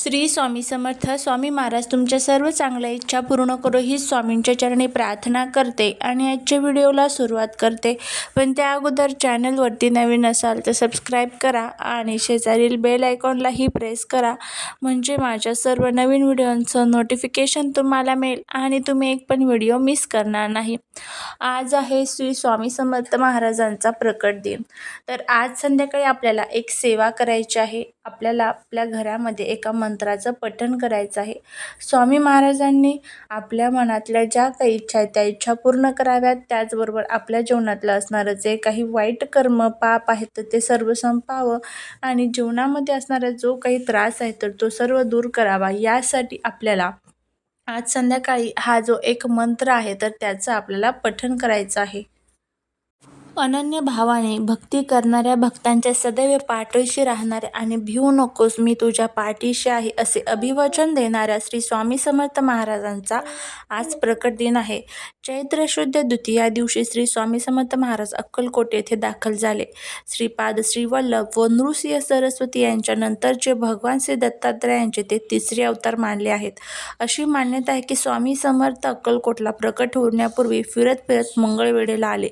श्री स्वामी समर्थ स्वामी महाराज तुमच्या सर्व चांगल्या इच्छा पूर्ण करो ही स्वामींच्या चरणी प्रार्थना करते आणि आजच्या व्हिडिओला सुरुवात करते. पण त्या अगोदर चॅनलवरती नवीन असाल तर सबस्क्राईब करा आणि शेजारील बेल आयकॉनलाही प्रेस करा. म्हणजे माझ्या सर्व नवीन व्हिडिओंचं नोटिफिकेशन तुम्हाला मिळेल आणि तुम्ही एक पण व्हिडिओ मिस करणार नाही. आज आहे श्री स्वामी समर्थ महाराजांचा प्रकट दिन. तर आज संध्याकाळी आपल्याला एक सेवा करायची आहे. आपल्याला आपल्या घरामध्ये एका मंत्राचं पठण करायचं आहे. स्वामी महाराजांनी आपल्या मनातल्या ज्या काही इच्छा आहेत त्या इच्छा पूर्ण कराव्यात. त्याचबरोबर आपल्या जीवनातलं असणारं जे काही वाईट कर्म पाप आहेत तर ते सर्व संपावं आणि जीवनामध्ये असणारा जो काही त्रास आहे तर तो सर्व दूर करावा. यासाठी आपल्याला आज संध्याकाळी हा जो एक मंत्र आहे तर त्याचं आपल्याला पठण करायचं आहे. अनन्य भावाने भक्ती करणाऱ्या भक्तांच्या सदैव पाठीशी राहणाऱ्या आणि भिवू नकोस मी तुझ्या पाठीशी आहे असे अभिवचन देणाऱ्या श्री स्वामी समर्थ महाराजांचा आज प्रकट दिन आहे. चैत्र शुद्ध द्वितीया दिवशी श्री स्वामी समर्थ महाराज अक्कलकोट येथे दाखल झाले. श्रीपाद श्रीवल्लभ व नृसिंह सरस्वती यांच्या नंतरचे भगवान श्री दत्तात्रयांचे ते तिसरे अवतार मानले आहेत. अशी मान्यता आहे की स्वामी समर्थ अक्कलकोटला प्रकट होण्यापूर्वी फिरत फिरत मंगळवेढेला आले.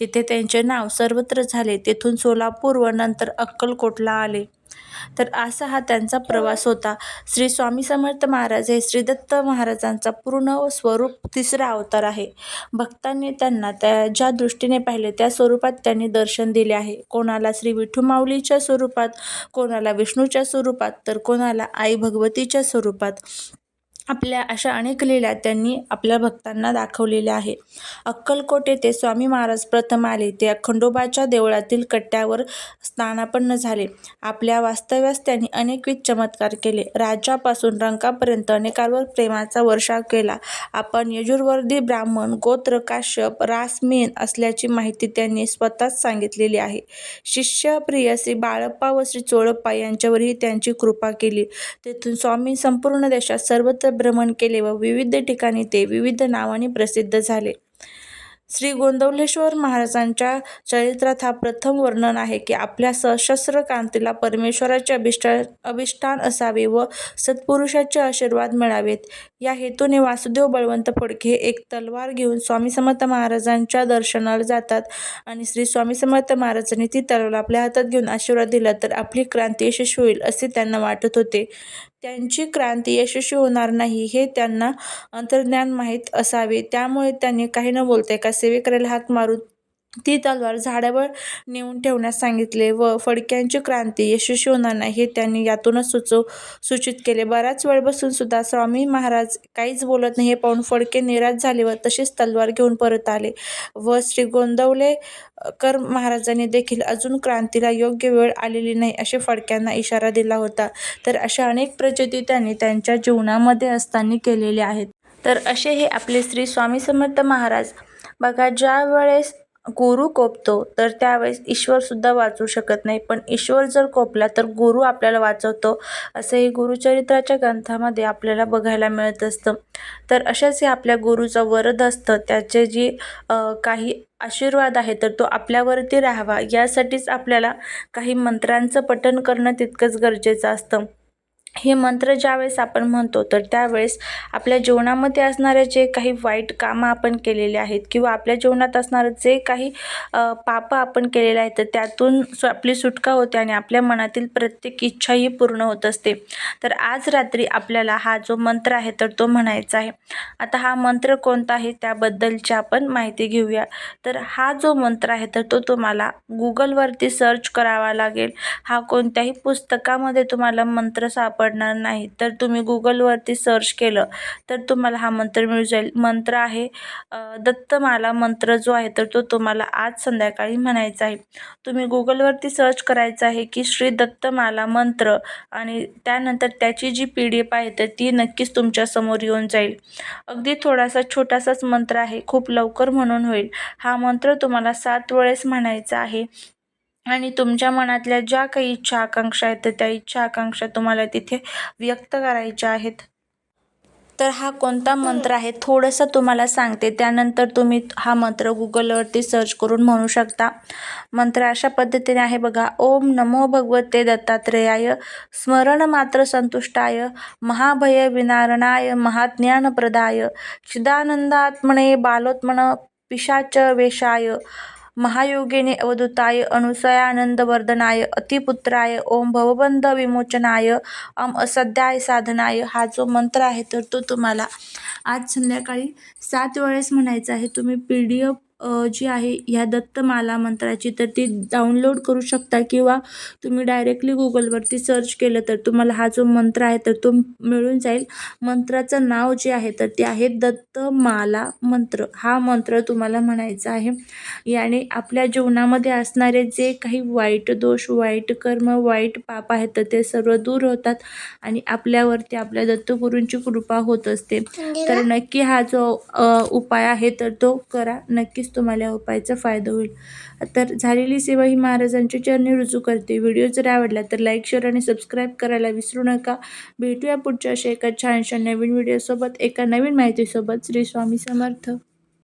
तिथे ते त्यांचे नाव सर्वत्र झाले. तेथून सोलापूर व नंतर अक्कलकोटला आले. तर असा हा त्यांचा प्रवास होता. श्री स्वामी समर्थ महाराज हे श्री दत्त महाराजांचा पूर्ण स्वरूप तिसरा अवतार आहे. भक्तांनी त्यांना त्या ज्या दृष्टीने पाहिले त्या स्वरूपात त्यांनी दर्शन दिले आहे. कोणाला श्री विठू माऊलीच्या स्वरूपात कोणाला विष्णूच्या स्वरूपात तर कोणाला आई भगवतीच्या स्वरूपात. आपल्या अशा अनेक लीला त्यांनी आपल्या भक्तांना दाखवलेल्या आहे अक्कलकोट येथे स्वामी महाराज प्रथम आले. ते खंडोबाच्या देवळातील कट्ट्यावर स्नानापन्न झाले. आपल्या वास्तव्यास त्यांनी अनेकविध चमत्कार केले. राजापासून रंकापर्यंत अनेकांवर प्रेमाचा वर्षाव केला. आपण यजुर्वर्दी ब्राह्मण गोत्र काश्यप रासमेन असल्याची माहिती त्यांनी स्वतःच सांगितलेली आहे. शिष्य प्रिय श्री बाळप्पा व श्री चोळप्पा यांच्यावरही त्यांची कृपा केली. तेथून स्वामी संपूर्ण देशात सर्वत्र भ्रमण केले व विविध ठिकाणी ते विविध नावाने प्रसिद्ध झाले. श्री गोंदवलेश्वर महाराजांच्या चरित्रात हा प्रथम वर्णन आहे की आपल्या सशस्त्र क्रांतीला परमेश्वराचे अभिष्टा अभिष्ठान असावे व सत्पुरुषाचे आशीर्वाद मिळावेत. या हेतूने वासुदेव बळवंत फडके एक तलवार घेऊन स्वामी समर्थ महाराजांच्या दर्शनाला जातात आणि श्री स्वामी समर्थ महाराजांनी ती तलवार आपल्या हातात घेऊन आशीर्वाद दिला तर आपली क्रांती यशस्वी होईल असे त्यांना वाटत होते. त्यांची क्रांती यशस्वी होणार नाही हे त्यांना अंतर्ज्ञान माहीत असावे. त्यामुळे त्यांनी काही न बोलता एका सेवेकऱ्याला हाक मारून ती तलवार झाडावर नेऊन ठेवण्यास सांगितले व फडक्यांची क्रांती यशस्वी होणार नाही हे त्यांनी यातूनच सुचव सूचित केले. बराच वेळ बसून सुद्धा स्वामी महाराज काहीच बोलत नाही हे पाहून फडके निराश झाले व तसेच तलवार घेऊन परत आले व श्री गोंदवले कर महाराजांनी देखील अजून क्रांतीला योग्य वेळ आलेली नाही असे फडक्यांना इशारा दिला होता. तर अशा अनेक प्रचिती त्यांनी त्यांच्या जीवनामध्ये असताना केलेल्या आहेत. तर असे हे आपले श्री स्वामी समर्थ महाराज. बघा ज्या वेळेस गुरु कोपतो तर त्यावेळेस ईश्वरसुद्धा वाचू शकत नाही. पण ईश्वर जर कोपला तर गुरु आपल्याला वाचवतो. असं हे गुरुचरित्राच्या ग्रंथामध्ये आपल्याला बघायला मिळत असतं. तर अशाच हे आपल्या गुरुचं वरद असतं. त्याचे जी काही आशीर्वाद आहे तर तो आपल्यावरती राहावा. यासाठीच आपल्याला काही मंत्रांचं पठण करणं तितकंच गरजेचं असतं. हे मंत्र ज्यावेळेस आपण म्हणतो तर त्यावेळेस आपल्या जीवनामध्ये असणारे जे काही वाईट कामं आपण केलेले आहेत किंवा आपल्या जीवनात असणारं जे काही पापं आपण केलेले आहेत तर त्यातून सु आपली सुटका होते आणि आपल्या मनातील प्रत्येक इच्छाही पूर्ण होत असते. तर आज रात्री आपल्याला हा जो मंत्र आहे तर तो म्हणायचा आहे. आता हा मंत्र कोणता आहे त्याबद्दलची आपण माहिती घेऊया. तर हा जो मंत्र आहे तर तो तुम्हाला गुगलवरती सर्च करावा लागेल. हा कोणत्याही पुस्तकामध्ये तुम्हाला मंत्र साप पडणार नाही. तर तुम्ही गुगलवरती सर्च केलं तर तुम्हाला हा मंत्र मिळू जाईल. मंत्र आहे दत्तमाला मंत्र जो आहे तर तो तुम्हाला आज संध्याकाळी म्हणायचा आहे. तुम्ही गुगलवरती सर्च करायचं आहे की श्री दत्तमाला मंत्र आणि त्यानंतर त्याची जी पी डी एफ आहे तर ती नक्कीच तुमच्यासमोर येऊन जाईल. अगदी थोडासा छोटासाच मंत्र आहे खूप लवकर म्हणून होईल. हा मंत्र तुम्हाला सात वेळेस म्हणायचा आहे. आणि तुमच्या मनातल्या ज्या काही इच्छा आकांक्षा आहेत तर त्या इच्छा आकांक्षा तुम्हाला तिथे व्यक्त करायच्या आहेत. तर हा कोणता मंत्र आहे? थोडंसं तुम्हाला सांगते. त्यानंतर तुम्ही हा मंत्र गुगलवरती सर्च करून म्हणू शकता. मंत्र अशा पद्धतीने आहे बघा. ओम नमो भगवते दत्तात्रेयाय. स्मरण मात्र संतुष्टाय. महाभय विनारणाय. महाज्ञानप्रदाय चिदानंदात्मने बालोत्मन पिशाच वेशाय महायोगिनी अवधूताय अनुसयानंदवर्धनाय अतिपुत्राय ओम भवबंध विमोचनाय अम असध्याय साधनाय हा जो मंत्र आहे तर तो तुम्हाला आज संध्याकाळी सात वेळेस म्हणायचा आहे. तुम्ही पी डी एफ जी आहे ह्या दत्तमाला मंत्राची तर ती डाउनलोड करू शकता किंवा तुम्ही डायरेक्टली गुगलवरती सर्च केलं तर तुम्हाला हा जो मंत्र आहे तर तो मिळून जाईल. मंत्राचं नाव जे आहे तर ते आहे दत्तमाला मंत्र. हा मंत्र तुम्हाला म्हणायचा आहे. याने आपल्या जीवनामध्ये असणारे जे काही वाईट दोष वाईट कर्म वाईट पाप आहेत तर ते सर्व दूर होतात आणि आपल्यावरती आपल्या दत्तगुरूंची कृपा होत असते. तर नक्की हा जो उपाय आहे तर तो करा. नक्कीच तुम्हाला या उपायाचा फायदा होईल. तर झालेली सेवा ही महाराजांची चरणी रुजू करते. व्हिडिओ जर आवडला तर लाईक शेअर आणि सबस्क्राईब करायला विसरू नका. भेटूया पुढच्या अशा एका छानशा नवीन व्हिडिओसोबत एका नवीन माहितीसोबत. श्री स्वामी समर्थ.